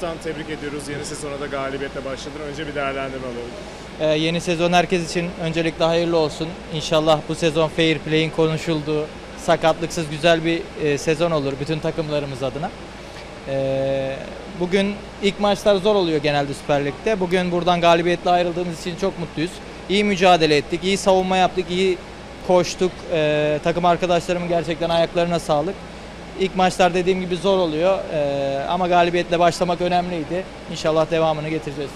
Kaptan tebrik ediyoruz. Yeni sezona da galibiyetle başladın. Önce bir değerlendirme alalım. Ee, yeni sezon herkes için öncelikle hayırlı olsun. İnşallah bu sezon fair play'in konuşulduğu, sakatlıksız güzel bir e, sezon olur bütün takımlarımız adına. Ee, bugün ilk maçlar zor oluyor genelde Süper Lig'de. Bugün buradan galibiyetle ayrıldığımız için çok mutluyuz. İyi mücadele ettik, iyi savunma yaptık, iyi koştuk. Ee, takım arkadaşlarımın gerçekten ayaklarına sağlık. İlk maçlar dediğim gibi zor oluyor Ee, ama galibiyetle başlamak önemliydi. İnşallah devamını getireceğiz.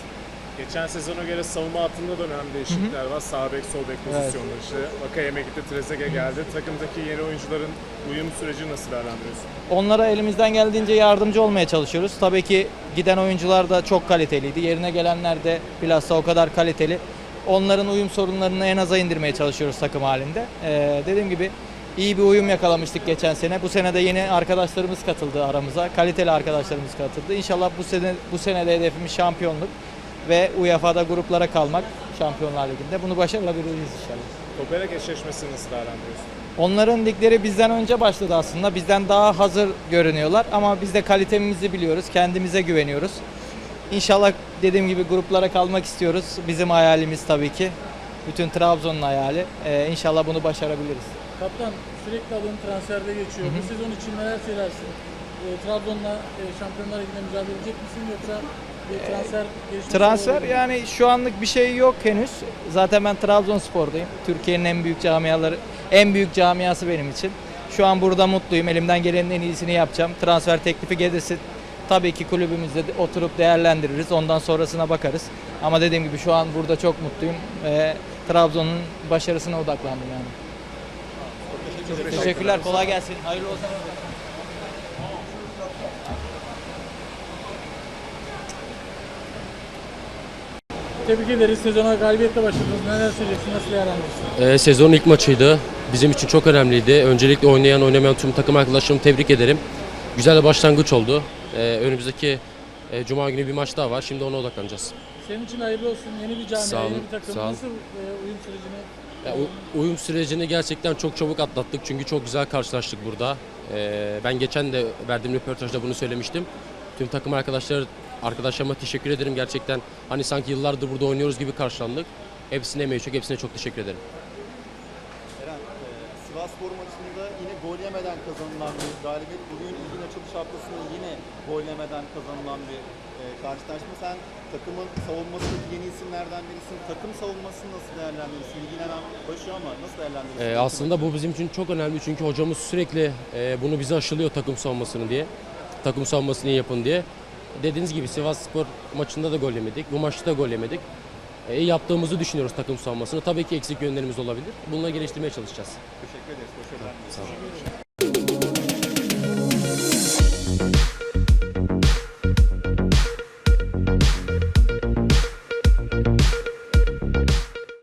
Geçen sezona göre savunma hattında da önemli değişiklikler var. Sağ bek, sol bek pozisyonları işte. Vakayeme gitti, Trezeguet geldi. Takımdaki yeni oyuncuların uyum süreci nasıl değerlendiriyorsun? Onlara elimizden geldiğince yardımcı olmaya çalışıyoruz. Tabii ki giden oyuncular da çok kaliteliydi. Yerine gelenler de bilhassa o kadar kaliteli. Onların uyum sorunlarını en aza indirmeye çalışıyoruz takım halinde. Ee, dediğim gibi iyi bir uyum yakalamıştık geçen sene. Bu sene de yeni arkadaşlarımız katıldı aramıza. Kaliteli arkadaşlarımız katıldı. İnşallah bu sene bu sene de hedefimiz şampiyonluk ve UEFA'da gruplara kalmak Şampiyonlar Ligi'nde. Bunu başarabiliriz inşallah. Koperek eşleşmesini nasıl değerlendiriyorsun? Onların ligleri bizden önce başladı aslında. Bizden daha hazır görünüyorlar ama biz de kalitemizi biliyoruz. Kendimize güveniyoruz. İnşallah dediğim gibi gruplara kalmak istiyoruz. Bizim hayalimiz tabii ki. Bütün Trabzon'un hayali. Ee, inşallah bunu başarabiliriz. Kaptan sürekli adın transferde geçiyor. Bu sezon için neler söylersin? E, Trabzon'la e, Şampiyonlar Ligi'nde mücadele edecek misin yoksa transfer gelişmesi Transfer olabilir mi? yani şu anlık bir şey yok henüz. Zaten ben Trabzonspor'dayım. Türkiye'nin en büyük camiaları, en büyük camiası benim için. Şu an burada mutluyum. Elimden gelenin en iyisini yapacağım. Transfer teklifi gelirse tabii ki kulübümüzde de oturup değerlendiririz. Ondan sonrasına bakarız. Ama dediğim gibi şu an burada çok mutluyum. Ve Trabzon'un başarısına odaklandım yani. Teşekkürler. Kolay gelsin. Hayırlı olsun. Tebrik ederiz. Sezona galibiyetle başladınız. Neler söyleyeceksin? Nasıl değerlendirirsin? Ee, sezonun ilk maçıydı. Bizim için çok önemliydi. Öncelikle oynayan oynamayan tüm takım arkadaşlarımı tebrik ederim. Güzel bir başlangıç oldu. Ee, önümüzdeki e, Cuma günü bir maç daha var. Şimdi ona odaklanacağız. Senin için hayırlı olsun. Yeni bir olun, yeni bir takım. Nasıl e, uyum sürecini? Ya, uyum sürecini gerçekten çok çabuk atlattık. Çünkü çok güzel karşılaştık burada. Ee, ben geçen de verdiğim röportajda bunu söylemiştim. Tüm takım arkadaşlar arkadaşlarıma teşekkür ederim. Gerçekten hani sanki yıllardır burada oynuyoruz gibi karşılandık. Hepsine emeği çok. Hepsine çok teşekkür ederim. Eren, e, Sivas Spor maçında yine gol yemeden kazanılan bir galibiyet. Bugün ligin açılış haftasında yine gol yemeden kazanılan bir e, karşılaşma. Sen takımın savunmasındaki yeni isimlerden birisin. Takım savunmasını nasıl değerlendirirsin? Ligin hemen başı ama nasıl değerlendirirsin? Ee, aslında bu bizim için çok önemli çünkü hocamız sürekli e, bunu bize aşılıyor takım savunmasını diye. Takım savunmasını yapın diye. Dediğiniz gibi Sivas Spor maçında da gol yemedik. Bu maçta da gol yemedik. E, yaptığımızı düşünüyoruz takım savunmasını. Tabii ki eksik yönlerimiz olabilir. Bunları geliştirmeye çalışacağız. Teşekkür ederiz. Başarılar. Sağ olun.